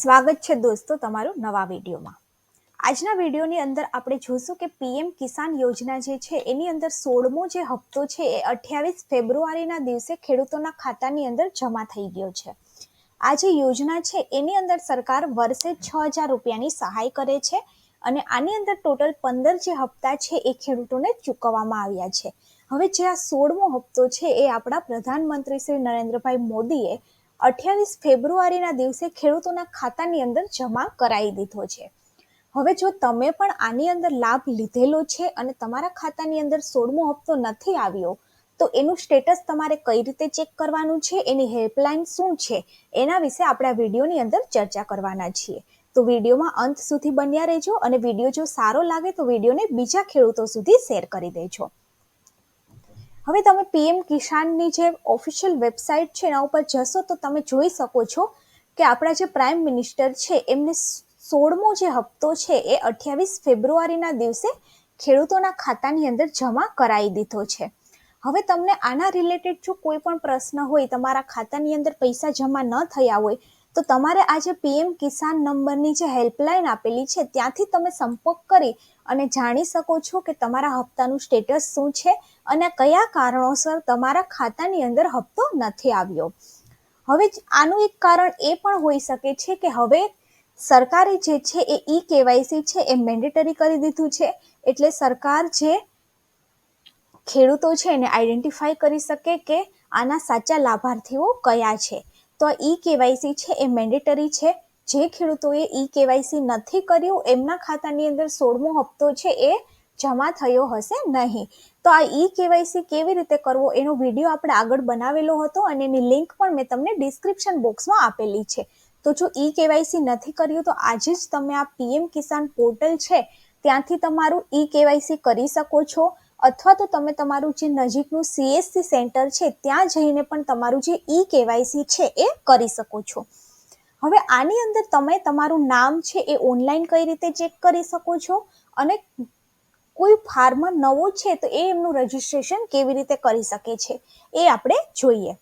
સ્વાગત છે દોસ્તો તમારું નવા વિડીયોમાં. આજના વિડીયોની અંદર આપણે જોઈશું કે પીએમ કિસાન યોજના જે છે, એની અંદર સોળમો જે હપ્તો છે, એ અઠ્યાવીસ ફેબ્રુઆરીના દિવસે ખેડૂતોના ખાતાની અંદર જમા થઈ ગયો છે. આ જે યોજના છે, એની અંદર સરકાર વર્ષે છ હજાર રૂપિયાની સહાય કરે છે અને આની અંદર ટોટલ પંદર જે હપ્તા છે, એ ખેડૂતોને ચૂકવવામાં આવ્યા છે. હવે જે આ સોળમો હપ્તો છે, એ આપણા પ્રધાનમંત્રી શ્રી નરેન્દ્રભાઈ મોદીએ અઠ્યાવીસ ફેબ્રુઆરીના દિવસે ખેડૂતોના ખાતાની અંદર જમા કરાવી દીધો છે. હવે જો તમે પણ આની અંદર લાભ લીધેલો છે અને તમારા ખાતાની અંદર સોળમો હપ્તો નથી આવ્યો, તો એનું સ્ટેટસ તમારે કઈ રીતે ચેક કરવાનું છે? એની હેલ્પલાઇન શું છે? એના વિશે આપણે આ વિડીયોની અંદર ચર્ચા કરવાના છીએ. તો વિડીયોમાં અંત સુધી બન્યા રહેજો અને વીડિયો જો સારો લાગે તો વિડીયોને બીજા ખેડૂતો સુધી શેર કરી દેજો. હવે તમે પીએમ કિસાનની જે ઓફિશિયલ વેબસાઇટ છે એના ઉપર જશો તો તમે જોઈ શકો છો કે આપણા જે પ્રાઇમ મિનિસ્ટર છે, એમને સોળમો જે હપ્તો છે એ અઠ્યાવીસ ફેબ્રુઆરીના દિવસે ખેડૂતોના ખાતાની અંદર જમા કરાવી દીધો છે. હવે તમને આના રિલેટેડ જો કોઈ પણ પ્રશ્ન હોય, તમારા ખાતાની અંદર પૈસા જમા ન થયા હોય તો તમારે આ જે પીએમ કિસાન નંબરની જે હેલ્પલાઇન આપેલી છે, ત્યાંથી તમે સંપર્ક કરી અને જાણી શકો છો કે તમારા હપ્તાનું સ્ટેટસ શું છે અને કયા કારણોસર તમારા ખાતાની અંદર હપ્તો નથી આવ્યો. હવે આનું એક કારણ એ પણ હોઈ શકે છે કે હવે સરકારે જે છે એ ઈ કેવાયસી છે એ મેન્ડેટરી કરી દીધું છે, એટલે સરકાર જે ખેડૂતો છે એને આઈડેન્ટિફાઈ કરી શકે કે આના સાચા લાભાર્થીઓ કયા છે. તો આ ઈ કેવાયસી છે, એ મેન્ડેટરી છે. જે ખેડૂતોએ ઈ કેવાયસી નથી કર્યું, એમના ખાતાની અંદર સોળમો હપ્તો છે એ જમા થયો હશે નહીં. તો આ ઈ કેવાયસી કેવી રીતે કરવો, એનો વીડિયો આપણે આગળ બનાવેલો હતો અને એની લિંક પણ મેં તમને ડિસ્ક્રિપ્શન બોક્સમાં આપેલી છે. તો જો ઈ કેવાયસી નથી કર્યું, તો આજે જ તમે આ પીએમ કિસાન પોર્ટલ છે, ત્યાંથી તમારું ઈ કેવાયસી કરી શકો છો. અથવા તો તમે તમારું જે નજીકનું સીએસસી સેન્ટર છે, ત્યાં જઈને પણ તમારું જે ઈ કેવાયસી છે, એ કરી શકો છો. હવે આની અંદર તમે તમારું નામ છે, એ ઓનલાઈન કઈ રીતે ચેક કરી શકો છો? અને કોઈ ફાર્મર નવો છે, તો એ એમનું રજિસ્ટ્રેશન કેવી રીતે કરી શકે છે, એ આપણે જોઈએ.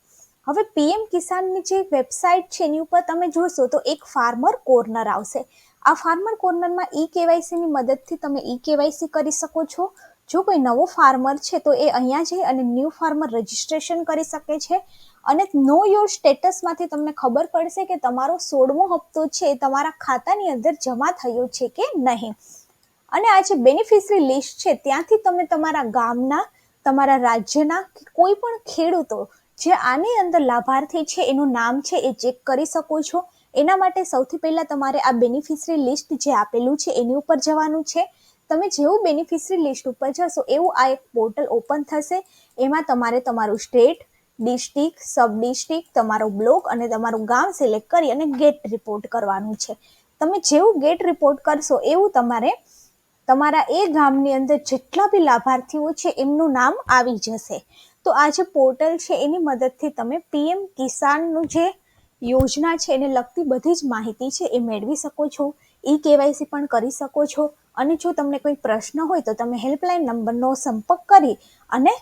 હવે પીએમ કિસાનની જે વેબસાઇટ છે, એની ઉપર તમે જોશો, તો એક ફાર્મર કોર્નર આવશે. આ ફાર્મર કોર્નરમાં ઈ કેવાયસીની મદદથી તમે ઈ કેવાયસી કરી શકો છો. જો કોઈ નવો ફાર્મર છે તો એ અહીંયા જઈ અને ન્યૂ ફાર્મર રજિસ્ટ્રેશન કરી શકે છે. અને નો યોર સ્ટેટસમાંથી તમને ખબર પડશે કે તમારો સોળમો હપ્તો છે તમારા ખાતાની અંદર જમા થયો છે કે નહીં. અને આ જે બેનિફિશરી લિસ્ટ છે ત્યાંથી તમે તમારા ગામના, તમારા રાજ્યના કોઈ પણ ખેડૂતો જે આની અંદર લાભાર્થી છે એનું નામ છે એ ચેક કરી શકો છો. એના માટે સૌથી પહેલાં તમારે આ બેનિફિશરી લિસ્ટ જે આપેલું છે એની ઉપર જવાનું છે. તમે જેવું બેનિફિશરી લિસ્ટ ઉપર જશો, એવું આ એક પોર્ટલ ઓપન થશે. એમાં તમારે તમારું સ્ટેટ ડિસ્ટ્રિક્ટ સબ ડિસ્ટ્રિક્ટ તમારો બ્લોક અને તમારું ગામ સિલેક્ટ કરી અને ગેટ રિપોર્ટ કરવાનું છે. તમે જેવું ગેટ રિપોર્ટ કરશો, એવું તમારે તમારા એ ગામની અંદર જેટલા બી લાભાર્થીઓ છે, એમનું નામ આવી જશે. તો આ જે પોર્ટલ છે, એની મદદથી તમે પીએમ કિસાનનું જે યોજના છે, એને લગતી બધી જ માહિતી છે, એ મેળવી શકો છો. ઈ કેવાયસી પણ કરી શકો છો. અને જો તમને કોઈ પ્રશ્ન હોય તો તમે હેલ્પલાઇન નંબરનો સંપર્ક કરી અને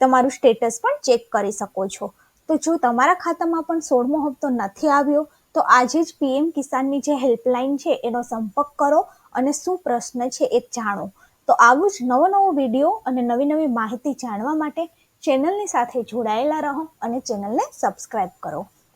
તમારું સ્ટેટસ પણ ચેક કરી શકો છો. તો જો તમારા ખાતામાં પણ સોળમો હપ્તો નથી આવ્યો, તો આજે જ પીએમ કિસાનની જે હેલ્પલાઇન છે એનો સંપર્ક કરો અને શું પ્રશ્ન છે એ જાણો. તો આવું જ નવો નવો વીડિયો અને નવી નવી માહિતી જાણવા માટે ચેનલની સાથે જોડાયેલા રહો અને ચેનલને સબસ્ક્રાઈબ કરો.